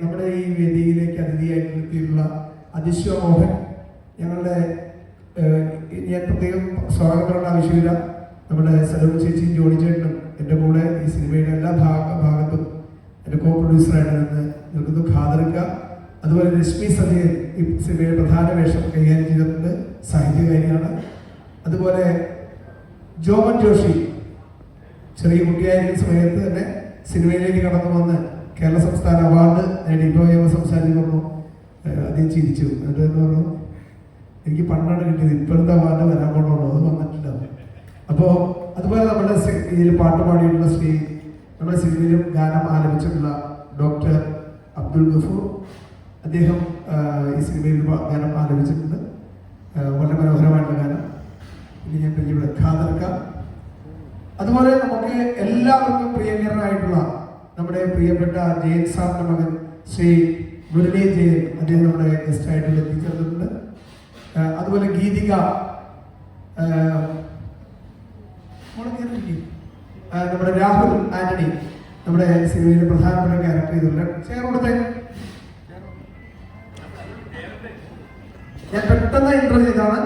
നമ്മുടെ ഈ വേദിയിലേക്ക് അതിഥിയായി നിർത്തിയിട്ടുള്ള അതിശ്വ മോഹൻ ഞങ്ങളുടെ ഞാൻ പ്രത്യേകം സ്വാഗതം ആവശ്യമില്ല. നമ്മുടെ സലൂൺ ചേച്ചി ജോണി ചേട്ടനും എന്റെ കൂടെ ഈ സിനിമയുടെ എല്ലാ ഭാഗ ഭാഗത്തും എന്റെ കോ പ്രൊഡ്യൂസറായിട്ട് നിന്ന് നിൽക്കുന്നു. ഖാദർക്ക അതുപോലെ രശ്മി സത്യൻ ഈ സിനിമയുടെ പ്രധാന വേഷം കൈകാര്യം ചെയ്തിട്ടുണ്ട്. സാഹിത്യകാരിയാണ്. അതുപോലെ ജോമൻ ജോഷി ചെറിയ കുട്ടിയായിരിക്കുന്ന സമയത്ത് തന്നെ സിനിമയിലേക്ക് കടന്നു വന്ന് കേരള സംസ്ഥാന അവാർഡ് നേടിയിട്ടോ ഞങ്ങൾ പറഞ്ഞു അദ്ദേഹം ചിരിച്ചു. എന്നിട്ട് എന്ന് പറഞ്ഞു എനിക്ക് പണ്ടാണ് കിട്ടിയത്. ഇപ്പോഴത്തെ അവാർഡ് വരാൻ കൊണ്ടുള്ളൂ അത് വന്നിട്ടില്ല. അപ്പോൾ അതുപോലെ നമ്മുടെ ഇതിൽ പാട്ട് പാടിയിട്ടുള്ള ശ്രീ നമ്മുടെ സിനിമയിലും ഗാനം ആലപിച്ചിട്ടുള്ള ഡോക്ടർ അബ്ദുൾ ഗഫൂർ അദ്ദേഹം ഈ സിനിമയിൽ ഗാനം ആലപിച്ചിട്ടുണ്ട്. വളരെ മനോഹരമായിട്ടുള്ള ഗാനം. ഇനി ഞാൻ പരിചയപ്പെടും ഖാദർക്ക അതുപോലെ നമുക്ക് എല്ലാവർക്കും പ്രിയങ്കരനായിട്ടുള്ള നമ്മുടെ പ്രിയപ്പെട്ട ജയൻ സാറിന്റെ മകൻ ശ്രീ മുരളി ജയൻ അദ്ദേഹം നമ്മുടെ ഗസ്റ്റായിട്ട് എത്തിച്ചേർന്നിട്ടുണ്ട് അതുപോലെ ഗീതിക നമ്മുടെ രാഹുൽ ആന്റണി നമ്മുടെ സിനിമയിലെ പ്രധാനപ്പെട്ട ക്യാരക്ടർ ചെയ്തിട്ടുണ്ട്. ചേർ കൊടുത്തേ. ഞാൻ പെട്ടെന്ന് ഇന്റർവ്യൂ ചെയ്താണ്